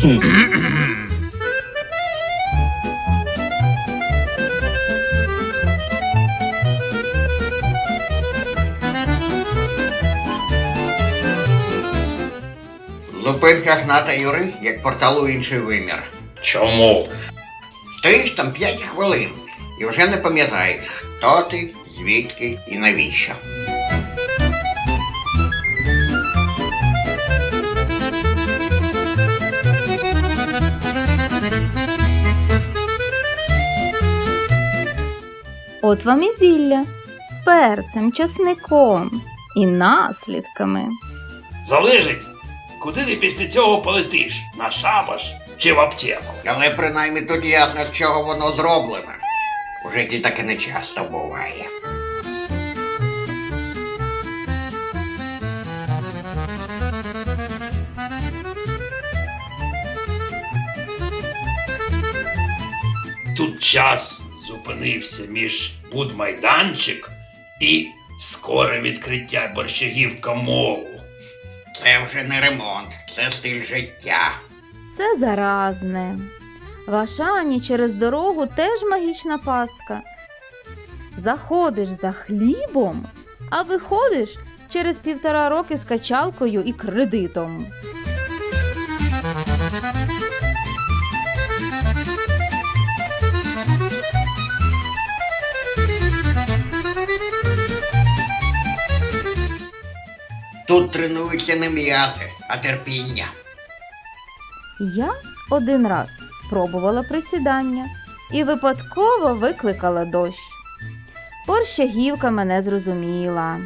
Зупинка Гната Юри як портал у інший вимір. Чому? Стоїш там 5 хвилин і вже не пам'ятаєш, хто ти, звідки і навіщо. От вам і зілля з перцем, часником і наслідками. Залежить, куди ти після цього полетиш? На шабаш чи в аптеку? Але принаймні тут ясно, з чого воно зроблене. У житті таке не часто буває. Тут час зупинився між будмайданчик і скоре відкриття борщагівка мову. Це вже не ремонт, це стиль життя. Це заразне. В Ашані через дорогу теж магічна пастка. Заходиш за хлібом, а виходиш через півтора роки з качалкою і кредитом. Тут тренуються не м'язи, а терпіння. Я один раз спробувала присідання і випадково викликала дощ. Борщагівка мене зрозуміла.